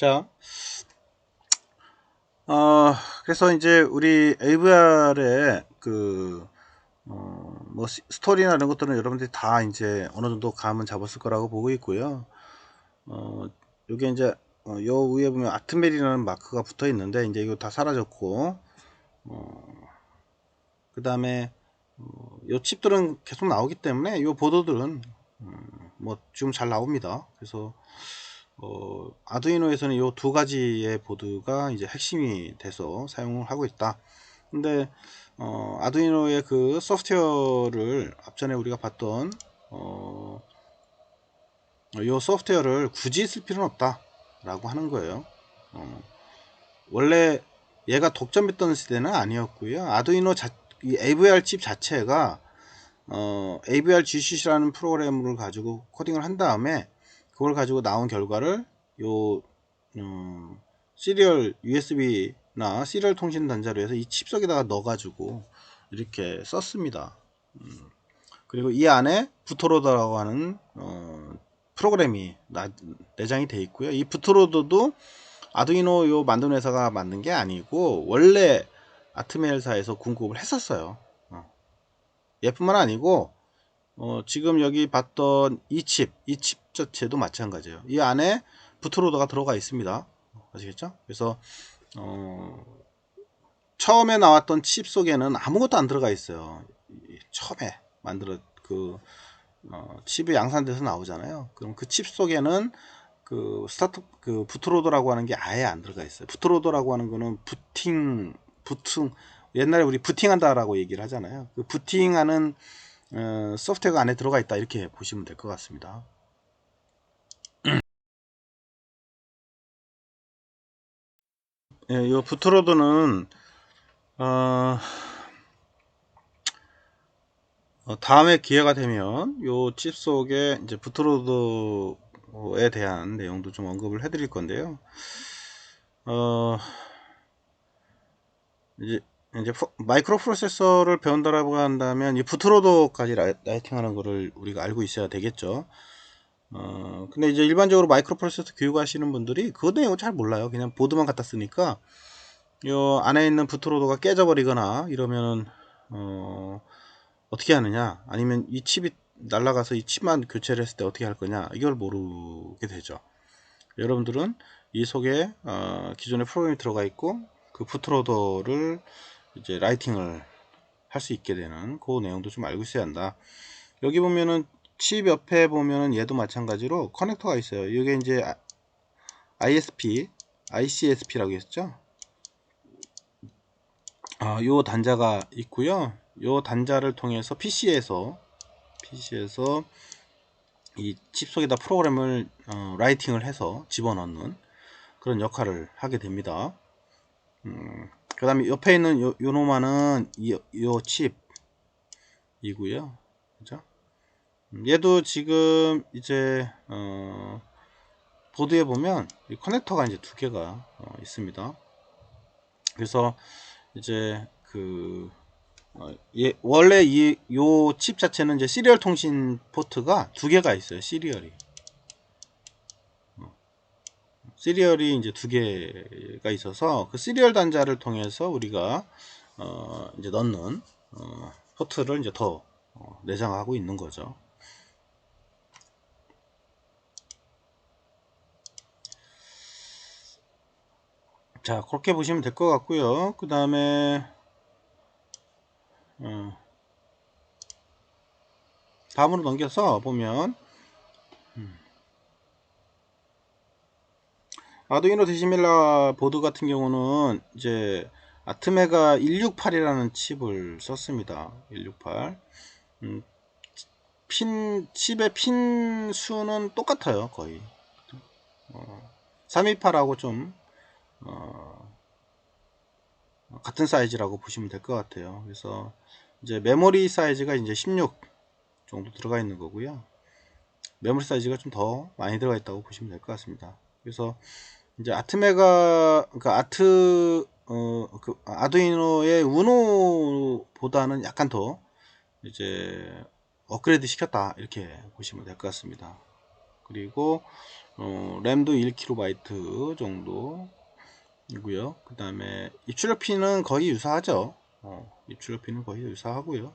자, 어, 그래서 이제 우리 AVR의 그, 어, 뭐, 시- 스토리나 이런 것들은 여러분들이 다 이제 어느 정도 감은 잡았을 거라고 보고 있고요. 어, 요게 이제, 어, 요 위에 보면 아트멜이라는 마크가 붙어 있는데, 이제 이거 다 사라졌고, 어, 그 다음에, 어, 요 칩들은 계속 나오기 때문에, 요 보드들은, 음, 뭐, 지금 잘 나옵니다. 그래서, 어, 아두이노에서는 이 두 가지의 보드가 이제 핵심이 돼서 사용을 하고 있다. 근데 어, 아두이노의 그 소프트웨어를 앞전에 우리가 봤던 어, 이 소프트웨어를 굳이 쓸 필요는 없다라고 하는 거예요. 어, 원래 얘가 독점했던 시대는 아니었고요. 아두이노 자, 이 AVR 칩 자체가 어, AVR GCC라는 프로그램을 가지고 코딩을 한 다음에 그걸 가지고 나온 결과를 요 음, 시리얼 USB나 시리얼 통신 단자로 해서 이 칩속에다가 넣어가지고 이렇게 썼습니다. 음, 그리고 이 안에 부토로더라고 하는 어, 프로그램이 나, 내장이 되어 있고요. 이 부토로더도 아두이노 요 만든 회사가 만든 게 아니고 원래 아트멜사에서 공급을 했었어요. 어. 얘뿐만 아니고 어, 지금 여기 봤던 이 칩, 이 칩 자체도 마찬가지예요. 이 안에 부트로더가 들어가 있습니다. 아시겠죠? 그래서 어, 처음에 나왔던 칩 속에는 아무것도 안 들어가 있어요. 이 처음에 만들어 그 어, 칩이 양산돼서 나오잖아요. 그럼 그 칩 속에는 그 스타트 그 부트로더라고 하는 게 아예 안 들어가 있어요. 부트로더라고 하는 거는 부팅 부팅 옛날에 우리 부팅한다라고 얘기를 하잖아요. 그 부팅하는 어, 소프트웨어가 안에 들어가 있다 이렇게 보시면 될 것 같습니다. 예, 이 부트로드는 어, 어, 다음에 기회가 되면 요칩 속에 이제 부트로드에 대한 내용도 좀 언급을 해드릴 건데요. 어, 이제 이제 포- 마이크로 프로세서를 배운다라고 한다면 이 부트로더까지 라- 라이팅하는 거를 우리가 알고 있어야 되겠죠. 어, 근데 이제 일반적으로 마이크로 프로세서 교육하시는 분들이 그 내용을 잘 몰라요. 그냥 보드만 갖다 쓰니까 요 안에 있는 부트로더가 깨져버리거나 이러면은 어, 어떻게 하느냐 아니면 이 칩이 날아가서 이 칩만 교체를 했을 때 어떻게 할 거냐 이걸 모르게 되죠. 여러분들은 이 속에 어, 기존의 프로그램이 들어가 있고 그 부트로더를 이제 라이팅을 할 수 있게 되는 그 내용도 좀 알고 있어야 한다. 여기 보면은 칩 옆에 보면은 얘도 마찬가지로 커넥터가 있어요. 이게 이제 아- ISP, ICSP라고 했죠. 아, 요 단자가 있고요. 요 단자를 통해서 PC에서 PC에서 이 칩 속에다 프로그램을 어, 라이팅을 해서 집어넣는 그런 역할을 하게 됩니다. 음, 그 다음에 옆에 있는 요, 요노마는 이, 요 칩 이고요. 그죠? 음, 얘도 지금 이제, 어, 보드에 보면 이 커넥터가 이제 두 개가 어, 있습니다. 그래서 이제 그, 어, 예, 원래 이, 요 칩 자체는 이제 시리얼 통신 포트가 두 개가 있어요. 시리얼이. 시리얼이 이제 두 개가 있어서 그 시리얼 단자를 통해서 우리가 어 이제 넣는 어 포트를 이제 더 어, 내장하고 있는 거죠. 자, 그렇게 보시면 될 것 같고요. 그 다음에 어, 다음으로 넘겨서 보면 아두이노 데시밀라 보드 같은 경우는 이제 아트메가 168이라는 칩을 썼습니다. 168. 음, 핀 칩의 핀 수는 똑같아요, 거의. 어, 328하고 좀 어, 같은 사이즈라고 보시면 될 것 같아요. 그래서 이제 메모리 사이즈가 이제 16 정도 들어가 있는 거고요. 메모리 사이즈가 좀 더 많이 들어가 있다고 보시면 될 것 같습니다. 그래서 이제 아트메가 그러니까 아트 어 그 아두이노의 우노보다는 약간 더 이제 업그레이드 시켰다 이렇게 보시면 될 것 같습니다. 그리고 어, 램도 1KB 정도 이고요. 그 다음에 입출력 핀은 거의 유사하죠. 어, 입출력 핀은 거의 유사하고요.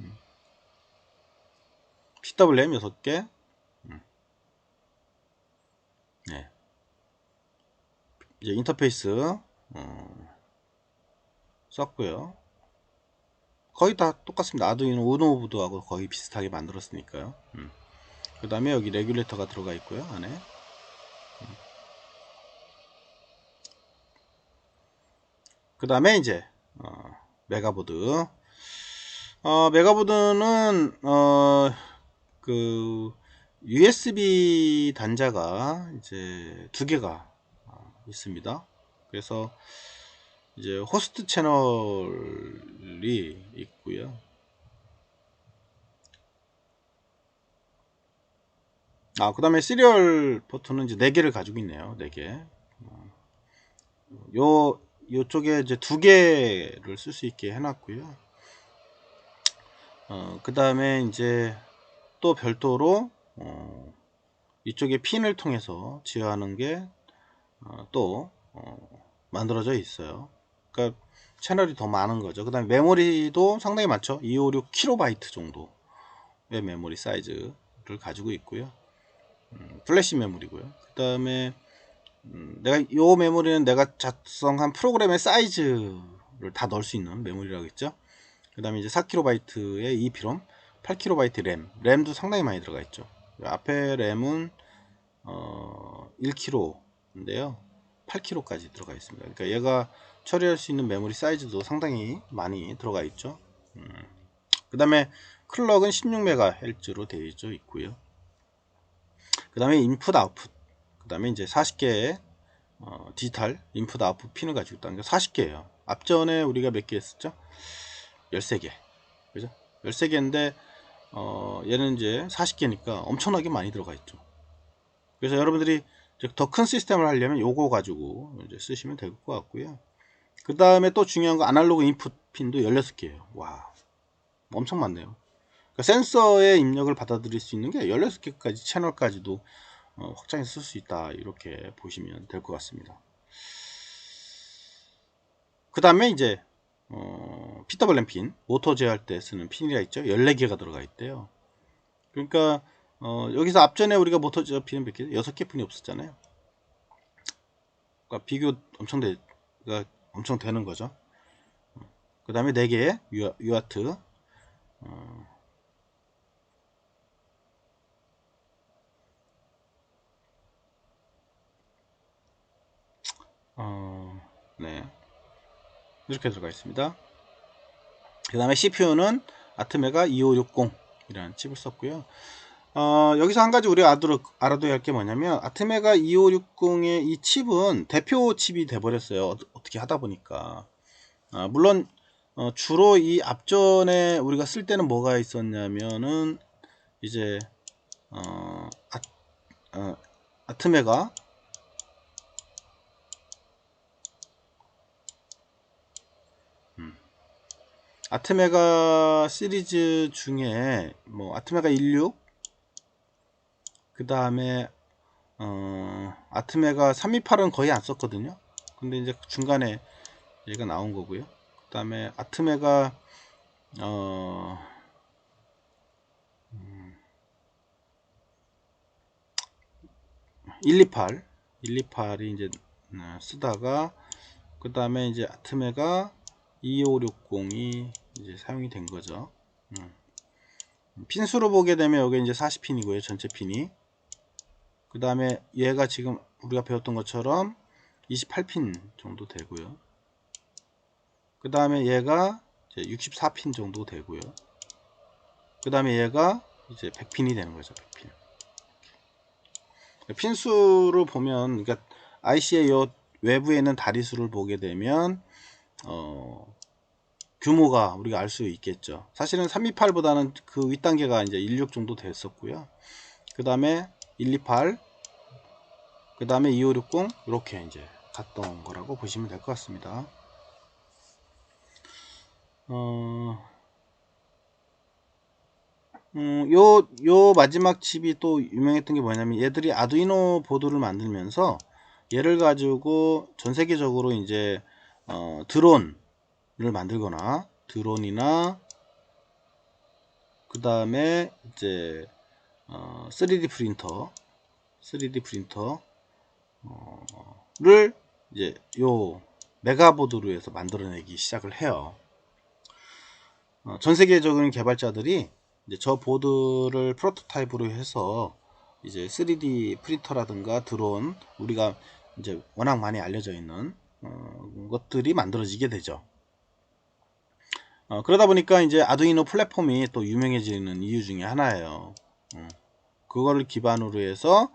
음. PWM 6개. 음. 네. 이제 인터페이스 어, 썼고요. 거의 다 똑같습니다. 아두이노 우노보드하고 거의 비슷하게 만들었으니까요. 음. 그 다음에 여기 레귤레이터가 들어가 있고요. 안에. 음. 그 다음에 이제 어, 메가보드. 어, 메가보드는 어, 그 USB 단자가 이제 두 개가 어, 있습니다. 그래서 이제 호스트 채널이 있고요. 아, 그 다음에 시리얼 포트는 이제 4개를 가지고 있네요. 4개. 요, 요쪽에 이제 두 개를 쓸 수 있게 해놨고요. 어, 그 다음에 이제 또 별도로, 어, 이쪽에 핀을 통해서 지어하는 게또 어, 어, 만들어져 있어요. 그러니까 채널이 더 많은 거죠. 그 다음에 메모리도 상당히 많죠. 256KB 정도의 메모리 사이즈를 가지고 있고요. 음, 플래시 메모리고요. 그 다음에 음, 내가 이 메모리는 내가 작성한 프로그램의 사이즈를 다 넣을 수 있는 메모리라고 했죠. 그 다음에 이제 4KB의 EPROM, 8KB 램, 램도 상당히 많이 들어가 있죠. 앞에 램은 어, 1kg인데요. 8kg까지 들어가 있습니다. 그러니까 얘가 처리할 수 있는 메모리 사이즈도 상당히 많이 들어가 있죠. 음. 그 다음에 클럭은 16MHz로 되어 있고요. 그 다음에 인풋 아웃풋 그 다음에 이제 40개의 어, 디지털 인풋 아웃풋 핀을 가지고 있다는 게 40개예요 앞전에 우리가 몇 개 했었죠 13개 그죠 13개인데 어, 얘는 이제 40개니까 엄청나게 많이 들어가 있죠. 그래서 여러분들이 더 큰 시스템을 하려면 요거 가지고 이제 쓰시면 될 것 같고요. 그 다음에 또 중요한 거 아날로그 인풋 핀도 16개예요. 와 엄청 많네요. 그러니까 센서의 입력을 받아들일 수 있는 게 16개까지 채널까지도 어, 확장해서 쓸 수 있다 이렇게 보시면 될 것 같습니다. 그 다음에 이제 어, PWM 핀 모터 제어할 때 쓰는 핀이라 있죠? 14개가 들어가 있대요. 그러니까 어, 여기서 앞전에 우리가 모터 제어 핀은 몇 개? 6개 핀이 없었잖아요. 그러니까 비교 엄청 되, 그러니까 엄청 되는 거죠. 그 다음에 4개의 유아트. 어, 어, 네. 이렇게 들어가 있습니다. 그 다음에 CPU는 아트메가 2560 이라는 칩을 썼고요. 어, 여기서 한 가지 우리가 알아둬, 알아둬야 할 게 뭐냐면 아트메가 2560의 이 칩은 대표 칩이 돼버렸어요. 어떻게 하다 보니까. 아, 물론 어, 주로 이 앞전에 우리가 쓸 때는 뭐가 있었냐면은 이제 어, 아, 어, 아트메가 아트메가 시리즈 중에 뭐 아트메가 16 그 다음에 어, 아트메가 328은 거의 안 썼거든요. 근데 이제 중간에 얘가 나온 거고요. 그 다음에 아트메가 어, 음, 128 128이 이제 어, 쓰다가 그 다음에 이제 아트메가 2560 이 이제 사용이 된 거죠. 음. 핀수로 보게 되면 여기 이제 40핀이고요. 전체 핀이. 그 다음에 얘가 지금 우리가 배웠던 것처럼 28핀 정도 되고요. 그 다음에 얘가 이제 64핀 정도 되고요. 그 다음에 얘가 이제 100핀이 되는 거죠. 100핀. 핀수를 보면, 그러니까 IC의 요 외부에 있는 다리수를 보게 되면, 어, 규모가 우리가 알 수 있겠죠. 사실은 328보다는 그 윗단계가 이제 16 정도 됐었고요. 그 다음에 128, 그 다음에 2560 이렇게 이제 갔던 거라고 보시면 될 것 같습니다. 어... 음, 요, 요 마지막 칩이 또 유명했던 게 뭐냐면 얘들이 아두이노 보드를 만들면서 얘를 가지고 전 세계적으로 이제 어, 드론 을 만들거나 드론이나 그 다음에 이제 어, 3D 프린터 3D 프린터 를 이제 요 메가보드로 해서 만들어내기 시작을 해요. 어, 전 세계적인 개발자들이 이제 저 보드를 프로토타입으로 해서 이제 3D 프린터라든가 드론 우리가 이제 워낙 많이 알려져 있는 어, 것들이 만들어지게 되죠. 어, 그러다 보니까 이제 아두이노 플랫폼이 또 유명해지는 이유 중에 하나예요. 어, 그거를 기반으로 해서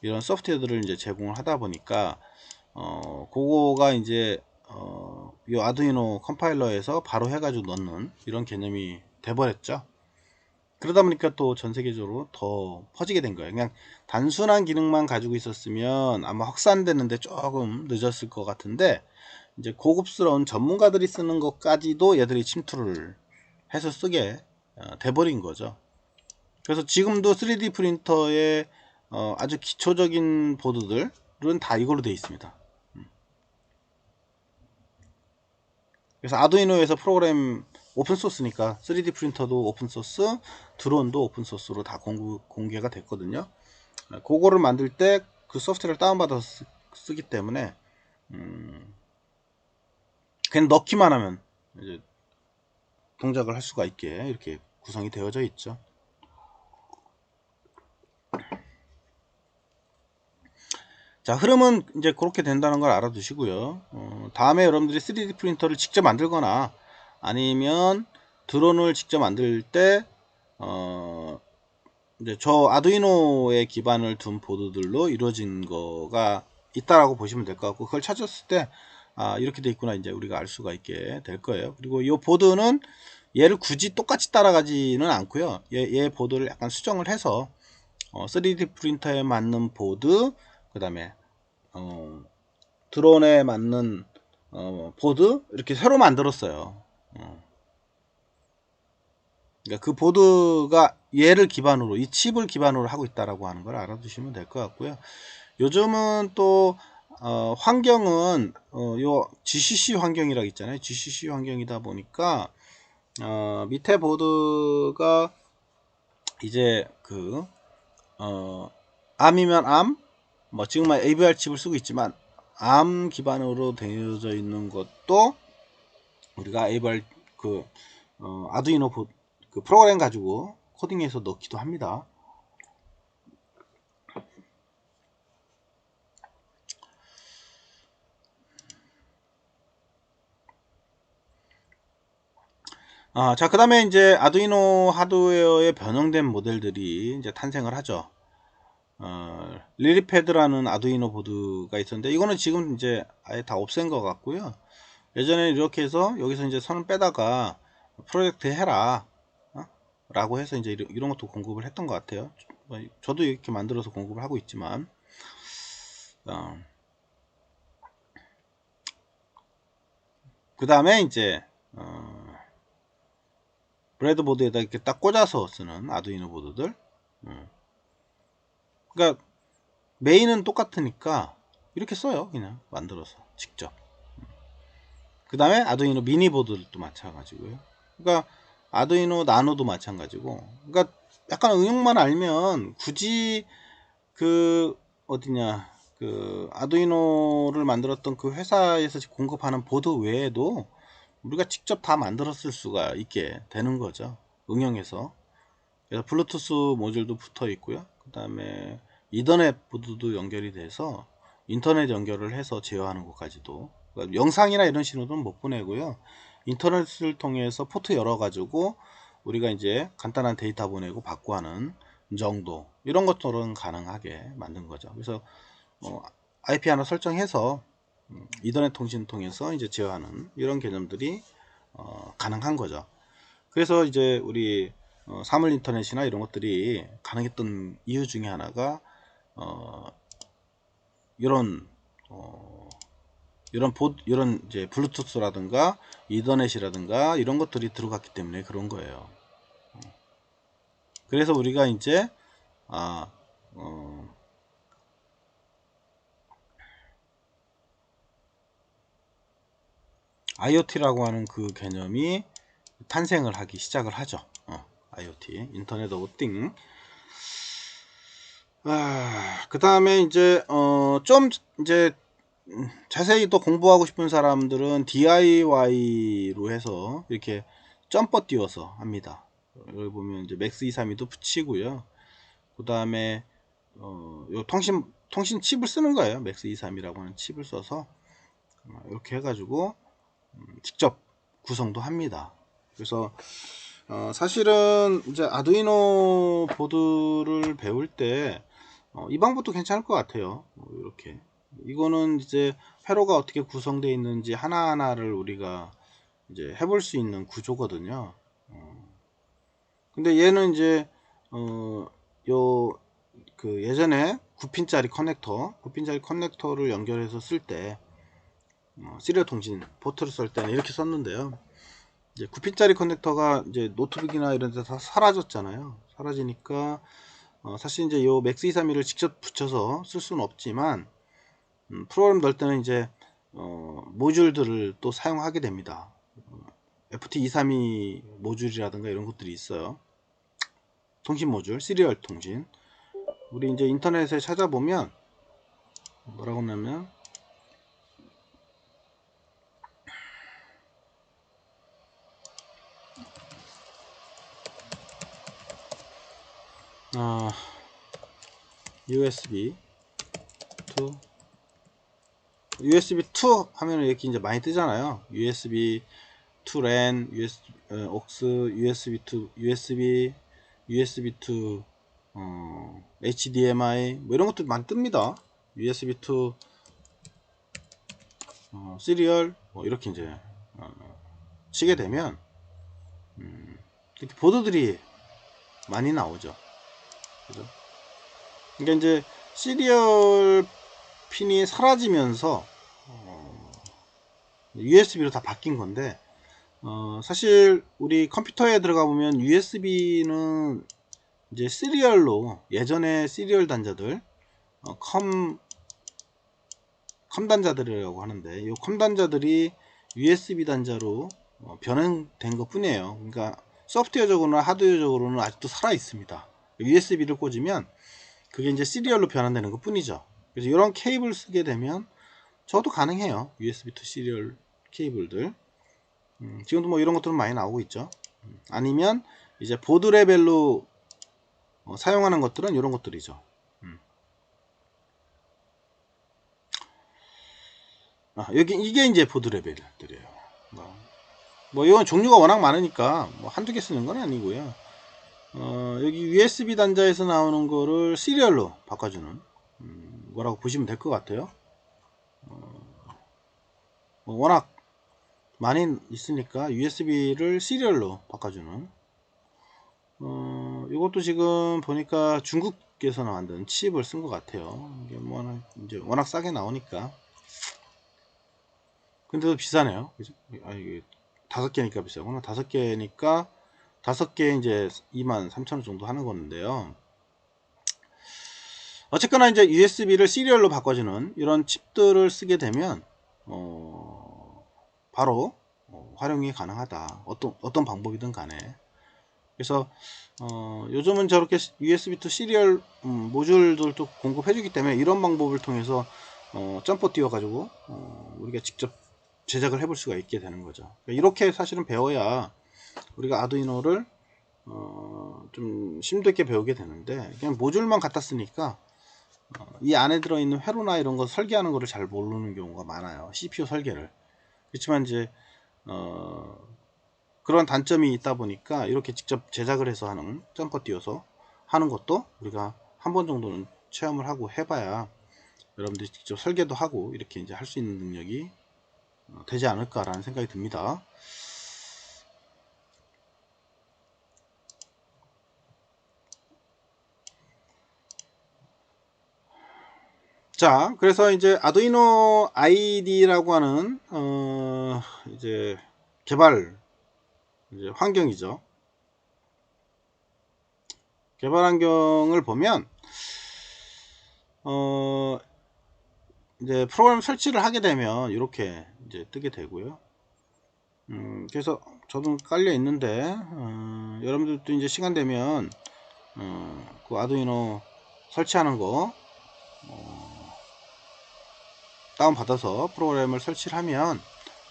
이런 소프트웨어들을 이제 제공을 하다 보니까 어, 그거가 이제 어, 이 아두이노 컴파일러에서 바로 해가지고 넣는 이런 개념이 돼버렸죠. 그러다 보니까 또 전 세계적으로 더 퍼지게 된 거예요. 그냥 단순한 기능만 가지고 있었으면 아마 확산되는데 조금 늦었을 것 같은데 이제 고급스러운 전문가들이 쓰는 것까지도 얘들이 침투를 해서 쓰게 어, 돼버린 거죠. 그래서 지금도 3D 프린터의 어, 아주 기초적인 보드들은 다 이걸로 되어 있습니다. 음. 그래서 아두이노에서 프로그램 오픈소스니까 3D 프린터도 오픈소스, 드론도 오픈소스로 다 공구, 공개가 됐거든요. 네, 그거를 만들 때 그 소프트웨어를 다운받아서 쓰, 기 때문에 음, 그냥 넣기만 하면 이제 동작을 할 수가 있게 이렇게 구성이 되어져 있죠. 자 흐름은 이제 그렇게 된다는 걸 알아두시고요 어, 다음에 여러분들이 3D 프린터를 직접 만들거나 아니면 드론을 직접 만들 때 어, 이제 저 아두이노에 기반을 둔 보드들로 이루어진 거가 있다라고 보시면 될 것 같고 그걸 찾았을 때 아, 이렇게 돼 있구나 이제 우리가 알 수가 있게 될 거예요 그리고 이 보드는 얘를 굳이 똑같이 따라가지는 않고요 얘, 얘 보드를 약간 수정을 해서 어, 3D 프린터에 맞는 보드 그 다음에 어, 드론에 맞는 어, 보드 이렇게 새로 만들었어요. 어. 그러니까 그 보드가 얘를 기반으로 이 칩을 기반으로 하고 있다라고 하는 걸 알아두시면 될 것 같고요. 요즘은 또 어, 환경은 어, 요 GCC 환경이라고 있잖아요. GCC 환경이다 보니까 어, 밑에 보드가 이제 그 어, 암이면 암, 뭐 지금은 AVR 칩을 쓰고 있지만 ARM 기반으로 되어져 있는 것도 우리가 AVR 그 어, 아두이노 보, 그 프로그램 가지고 코딩해서 넣기도 합니다. 아, 자, 그 다음에 이제 아두이노 하드웨어에 변형된 모델들이 이제 탄생을 하죠. 어, 리리패드라는 아두이노 보드가 있었는데 이거는 지금 이제 아예 다 없앤 것 같고요. 예전에 이렇게 해서 여기서 이제 선을 빼다가 프로젝트 해라 어? 라고 해서 이제 이런, 이런 것도 공급을 했던 것 같아요. 뭐, 저도 이렇게 만들어서 공급을 하고 있지만 어. 그 다음에 이제 어, 브레드보드에다 이렇게 딱 꽂아서 쓰는 아두이노 보드들? 음. 그러니까 메인은 똑같으니까 이렇게 써요 그냥 만들어서 직접. 그 다음에 아두이노 미니보드도 마찬가지고요. 그러니까 아두이노 나노도 마찬가지고 그러니까 약간 응용만 알면 굳이 그 어디냐 그 아두이노를 만들었던 그 회사에서 공급하는 보드 외에도 우리가 직접 다 만들었을 수가 있게 되는 거죠. 응용해서. 그래서 블루투스 모듈도 붙어 있고요. 그 다음에 이더넷 보드도 연결이 돼서 인터넷 연결을 해서 제어하는 것까지도. 그러니까 영상이나 이런 신호는 못 보내고요. 인터넷을 통해서 포트 열어 가지고 우리가 이제 간단한 데이터 보내고 받고 하는 정도 이런 것들은 가능하게 만든 거죠. 그래서 뭐 IP 하나 설정해서 음, 이더넷 통신 통해서 이제 제어하는 이런 개념들이 어, 가능한 거죠 그래서 이제 우리 어, 사물 인터넷이나 이런 것들이 가능했던 이유 중에 하나가 어, 이런 어, 이런 보 이런 이제 블루투스라든가 이더넷이라든가 이런 것들이 들어갔기 때문에 그런 거예요. 그래서 우리가 이제 아 어, IoT라고 하는 그 개념이 탄생을 하기 시작을 하죠. 어, IoT, 인터넷 오브 띵. 아, 그 다음에 이제 어, 좀 이제 자세히 또 공부하고 싶은 사람들은 DIY로 해서 이렇게 점퍼 띄워서 합니다. 여기 보면 이제 맥스 232도 붙이고요. 그 다음에 어, 요 통신 통신 칩을 쓰는 거예요. 맥스 232라고 하는 칩을 써서 이렇게 해가지고 음, 직접 구성도 합니다. 그래서 어, 사실은 이제 아두이노 보드를 배울 때이 어, 방법도 괜찮을 것 같아요. 이렇게 이거는 이제 회로가 어떻게 구성되어 있는지 하나하나를 우리가 이제 해볼 수 있는 구조거든요. 어. 근데 얘는 이제 어, 요, 그 예전에 9핀짜리 커넥터, 9핀짜리 커넥터를 연결해서 쓸 때, 어, 시리얼 통신 포트를 쓸 때는 이렇게 썼는데요. 이제 9핀짜리 커넥터가 이제 노트북이나 이런 데서 다 사라졌잖아요. 사라지니까, 어, 사실 이제 요 맥스 231을 직접 붙여서 쓸 수는 없지만, 음, 프로그램 넣을 때는 이제 어, 모듈들을 또 사용하게 됩니다. 어, FT232 모듈이라든가 이런 것들이 있어요. 통신 모듈, 시리얼 통신. 우리 이제 인터넷에 찾아보면 뭐라고 하냐면 아, USB 2 USB 2 하면 이렇게 이제 많이 뜨잖아요. USB 2 LAN, USB, 어, aux, USB 2, USB, USB 2, 어, HDMI 뭐 이런 것들 많이 뜹니다. USB 2 어, 시리얼 뭐 이렇게 이제 어, 치게 되면 음, 이렇게 보드들이 많이 나오죠. 그죠? 그러니까 이제 시리얼 핀이 사라지면서 어, USB로 다 바뀐 건데 어, 사실 우리 컴퓨터에 들어가 보면 USB는 이제 시리얼로 예전에 시리얼 단자들 어, 컴, 컴 단자들이라고 하는데 이 컴 단자들이 USB 단자로 어, 변형된 것 뿐이에요 그러니까 소프트웨어적으로나 하드웨어적으로는 아직도 살아 있습니다 USB를 꽂으면 그게 이제 시리얼로 변환되는 것 뿐이죠 그래서 이런 케이블 쓰게 되면 저도 가능해요. USB to 시리얼 케이블들. 음, 지금도 뭐 이런 것들은 많이 나오고 있죠. 음, 아니면 이제 보드 레벨로 어, 사용하는 것들은 이런 것들이죠. 음. 아, 여기 이게 이제 보드 레벨들이에요. 뭐, 뭐 이건 종류가 워낙 많으니까 뭐 한두 개 쓰는 건 아니고요. 어, 여기 USB 단자에서 나오는 거를 시리얼로 바꿔주는 음, 거라고 보시면 될 것 같아요. 어, 뭐 워낙 많이 있으니까 USB를 시리얼로 바꿔주는 어, 이것도 지금 보니까 중국에서 만든 칩을 쓴 것 같아요. 이게 뭐 이제 워낙 싸게 나오니까. 근데도 비싸네요. 그죠? 아, 이게 다섯 개니까 비싸구나. 다섯 개니까 다섯 개 이제 23,000원 정도 하는 건데요. 어쨌거나 이제 USB를 시리얼로 바꿔주는 이런 칩들을 쓰게 되면 어, 바로 어, 활용이 가능하다. 어떤 어떤 방법이든 간에. 그래서 어, 요즘은 저렇게 USB to 시리얼 음, 모듈들도 공급해주기 때문에 이런 방법을 통해서 어, 점퍼 띄워가지고 어, 우리가 직접 제작을 해볼 수가 있게 되는 거죠. 이렇게 사실은 배워야 우리가 아두이노를 어, 좀 심도 있게 배우게 되는데 그냥 모듈만 갖다 쓰니까 어, 이 안에 들어있는 회로나 이런 거 설계하는 거를 잘 모르는 경우가 많아요. CPU 설계를. 그렇지만 이제 어, 그런 단점이 있다 보니까 이렇게 직접 제작을 해서 하는 점퍼 띄워서 하는 것도 우리가 한 번 정도는 체험을 하고 해봐야 여러분들이 직접 설계도 하고 이렇게 이제 할 수 있는 능력이 어, 되지 않을까라는 생각이 듭니다. 자, 그래서 이제 아두이노 ID라고 하는 어 이제 개발 이제 환경이죠. 개발 환경을 보면 어 이제 프로그램 설치를 하게 되면 이렇게 이제 뜨게 되고요. 음, 그래서 저도 깔려 있는데 어, 여러분들도 이제 시간 되면 어, 그 아두이노 설치하는 거 어, 다운 받아서 프로그램을 설치를 하면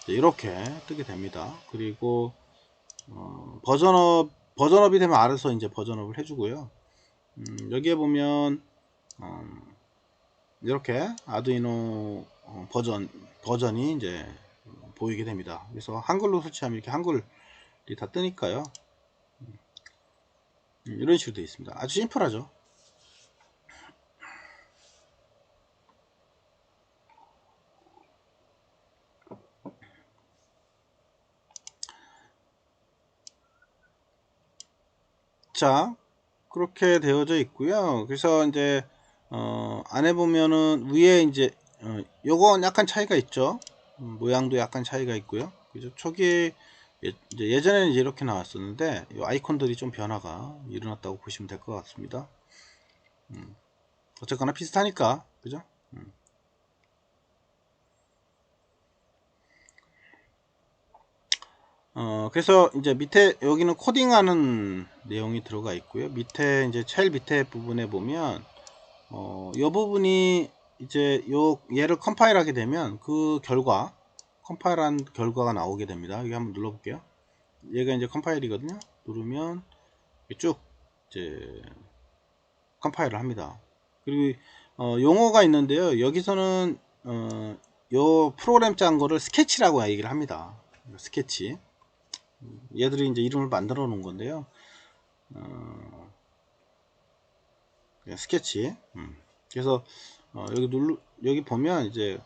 이렇게 뜨게 됩니다. 그리고 어, 버전업 버전업이 되면 알아서 이제 버전업을 해주고요. 음, 여기에 보면 음, 이렇게 아두이노 어, 버전 버전이 이제 보이게 됩니다. 그래서 한글로 설치하면 이렇게 한글이 다 뜨니까요. 음, 이런 식으로 되어 있습니다. 아주 심플하죠. 자, 그렇게 되어져 있고요. 그래서 이제 어, 안에 보면은 위에 이제 어, 요건 약간 차이가 있죠. 음, 모양도 약간 차이가 있고요. 그죠? 초기 예, 이제 이렇게 나왔었는데 이 아이콘들이 좀 변화가 일어났다고 보시면 될 것 같습니다. 음, 어쨌거나 비슷하니까 그죠? 음. 어, 그래서 이제 밑에 여기는 코딩하는 내용이 들어가 있고요. 밑에 이제 제일 밑에 부분에 보면 어, 이 부분이 이제 요 얘를 컴파일하게 되면 그 결과 컴파일한 결과가 나오게 됩니다. 여기 한번 눌러볼게요. 얘가 이제 컴파일이거든요. 누르면 쭉 이제 컴파일을 합니다. 그리고 어, 용어가 있는데요. 여기서는 어, 요 프로그램 짠 거를 스케치라고 얘기를 합니다. 스케치. 얘들이 이제 이름을 만들어 놓은 건데요. 어, 스케치. 음. 그래서 어, 여기 눌러 여기 보면 이제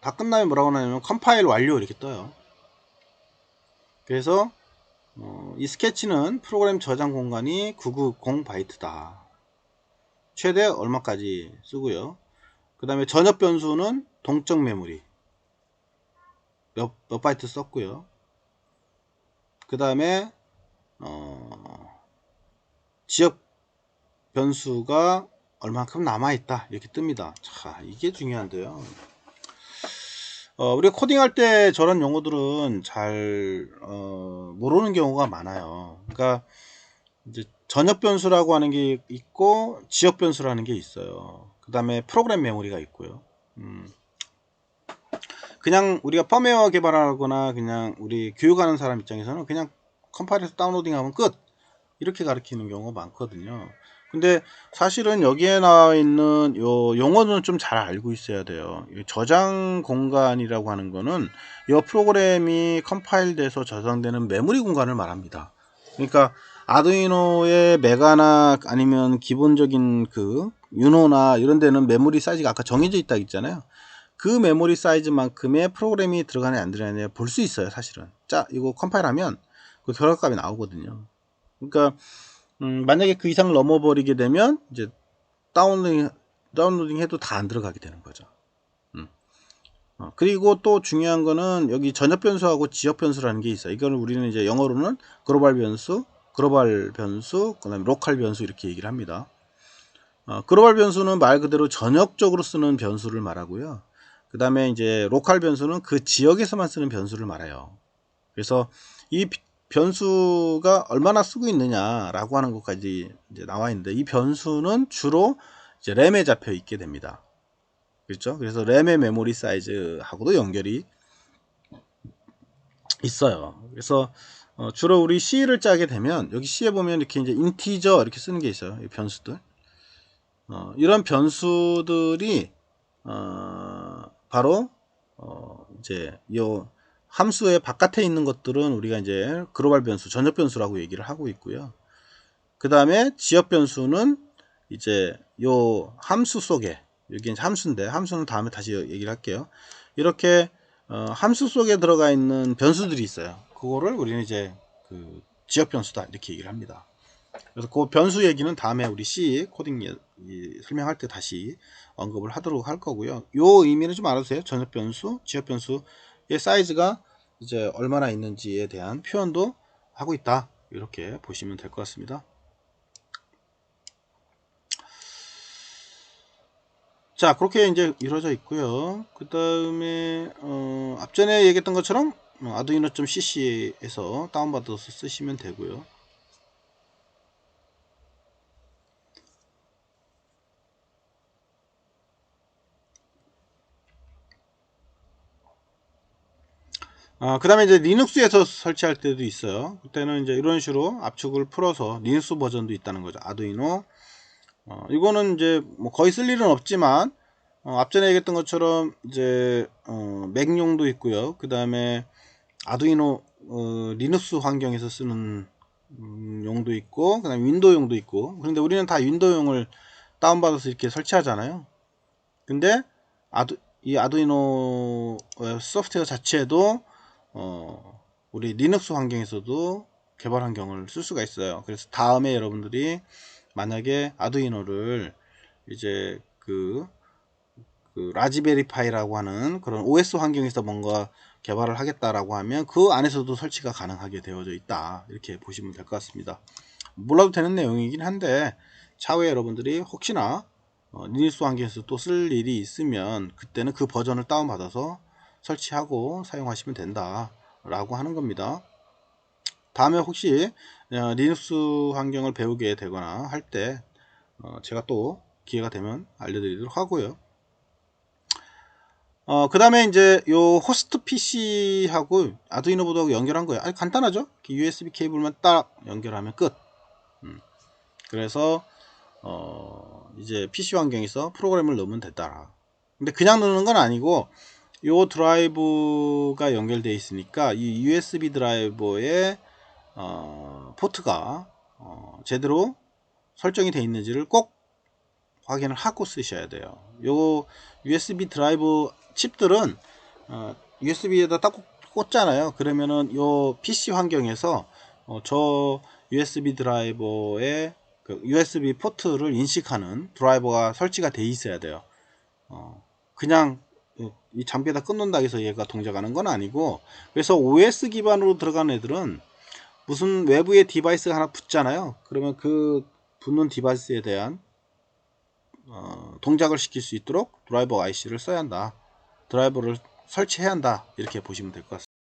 다 끝나면 뭐라고 하냐면 컴파일 완료 이렇게 떠요. 그래서 어, 이 스케치는 프로그램 저장 공간이 990 바이트다. 최대 얼마까지 쓰고요. 그 다음에 전엽 변수는 동적 메모리 몇, 몇 바이트 썼고요. 그 다음에 어, 지역 변수가 얼만큼 남아있다. 이렇게 뜹니다. 자 이게 중요한데요. 어, 우리가 코딩할 때 저런 용어들은 잘 어, 모르는 경우가 많아요. 그러니까 이제 전역 변수라고 하는 게 있고 지역 변수라는 게 있어요. 그 다음에 프로그램 메모리가 있고요. 음. 그냥 우리가 펌웨어 개발하거나 그냥 우리 교육하는 사람 입장에서는 그냥 컴파일해서 다운로딩하면 끝. 이렇게 가르치는 경우가 많거든요. 근데 사실은 여기에 나와 있는 요 용어는 좀 잘 알고 있어야 돼요. 저장 공간이라고 하는 거는 이 프로그램이 컴파일 돼서 저장되는 메모리 공간을 말합니다. 그러니까 아두이노의 메가나 아니면 기본적인 그 유노나 이런 데는 메모리 사이즈가 아까 정해져 있다 했잖아요 그 메모리 사이즈만큼의 프로그램이 들어가냐 안 들어가냐 볼 수 있어요 사실은. 자 이거 컴파일하면 그 결과값이 나오거든요. 그러니까 음, 만약에 그 이상 넘어버리게 되면 이제 다운로딩 다운로딩 해도 다 안 들어가게 되는 거죠. 음. 어, 그리고 또 중요한 거는 여기 전역 변수하고 지역 변수라는 게 있어요. 이거는 우리는 이제 영어로는 글로벌 변수 글로벌 변수 그 다음에 로컬 변수 이렇게 얘기를 합니다. 어, 글로벌 변수는 말 그대로 전역적으로 쓰는 변수를 말하고요 그 다음에 이제 로컬 변수는 그 지역에서만 쓰는 변수를 말해요. 그래서 이 변수가 얼마나 쓰고 있느냐라고 하는 것까지 이제 나와 있는데 이 변수는 주로 이제 램에 잡혀 있게 됩니다. 그렇죠? 그래서 램의 메모리 사이즈하고도 연결이 있어요. 그래서 어 주로 우리 C를 짜게 되면 여기 C에 보면 이렇게 이제 인티저 이렇게 쓰는 게 있어요. 이 변수들. 어 이런 변수들이 어 바로 어 이제 요 함수의 바깥에 있는 것들은 우리가 이제 글로벌 변수, 전역 변수라고 얘기를 하고 있고요. 그 다음에 지역 변수는 이제 요 함수 속에 여기 이제 함수인데 함수는 다음에 다시 얘기를 할게요. 이렇게 어 함수 속에 들어가 있는 변수들이 있어요. 그거를 우리는 이제 그 지역 변수다 이렇게 얘기를 합니다. 그래서 그 변수 얘기는 다음에 우리 C 코딩 예, 설명할 때 다시 언급을 하도록 할 거고요. 요 의미는 좀 알아주세요. 전역 변수, 지역 변수의 사이즈가 이제 얼마나 있는지에 대한 표현도 하고 있다. 이렇게 보시면 될 것 같습니다. 자, 그렇게 이제 이루어져 있고요. 그 다음에 어, 앞전에 얘기했던 것처럼 아두이노.cc에서 다운받아서 쓰시면 되고요. 아, 그 다음에 이제 리눅스에서 설치할 때도 있어요. 그때는 이제 이런 식으로 압축을 풀어서 리눅스 버전도 있다는 거죠. 아두이노. 어, 이거는 이제 뭐 거의 쓸 일은 없지만, 어, 앞전에 얘기했던 것처럼 이제, 어, 맥용도 있고요. 그 다음에 아두이노, 어, 리눅스 환경에서 쓰는 음, 용도 있고, 그 다음에 윈도우용도 있고. 그런데 우리는 다 윈도우용을 다운받아서 이렇게 설치하잖아요. 근데 아두, 이 아두이노 어, 소프트웨어 자체도 어, 우리 리눅스 환경에서도 개발 환경을 쓸 수가 있어요. 그래서 다음에 여러분들이 만약에 아두이노를 이제 그, 그 라지베리파이라고 하는 그런 OS 환경에서 뭔가 개발을 하겠다라고 하면 그 안에서도 설치가 가능하게 되어져 있다. 이렇게 보시면 될 것 같습니다. 몰라도 되는 내용이긴 한데 차후에 여러분들이 혹시나 어, 리눅스 환경에서 또 쓸 일이 있으면 그때는 그 버전을 다운받아서 설치하고 사용하시면 된다 라고 하는 겁니다. 다음에 혹시 어, 리눅스 환경을 배우게 되거나 할때 어, 제가 또 기회가 되면 알려드리도록 하고요. 어, 그 다음에 이제 요 호스트 PC하고 아두이노 보드하고 연결한 거예요. 아니 간단하죠? USB 케이블만 딱 연결하면 끝. 음. 그래서 어, 이제 PC 환경에서 프로그램을 넣으면 됐다. 근데 그냥 넣는 건 아니고 요 드라이브가 연결되어 있으니까 이 USB 드라이버의 어, 포트가 어, 제대로 설정이 되어 있는지를 꼭 확인을 하고 쓰셔야 돼요. 요 USB 드라이브 칩들은 어, USB에다 딱 꽂잖아요. 그러면은 요 PC 환경에서 어, 저 USB 드라이버의 그 USB 포트를 인식하는 드라이버가 설치가 돼 있어야 돼요. 어, 그냥 이 장비에다 끊는다 해서 얘가 동작하는 건 아니고 그래서 OS 기반으로 들어간 애들은 무슨 외부에 디바이스가 하나 붙잖아요. 그러면 그 붙는 디바이스에 대한 어, 동작을 시킬 수 있도록 드라이버 IC를 써야 한다. 드라이버를 설치해야 한다. 이렇게 보시면 될 것 같습니다.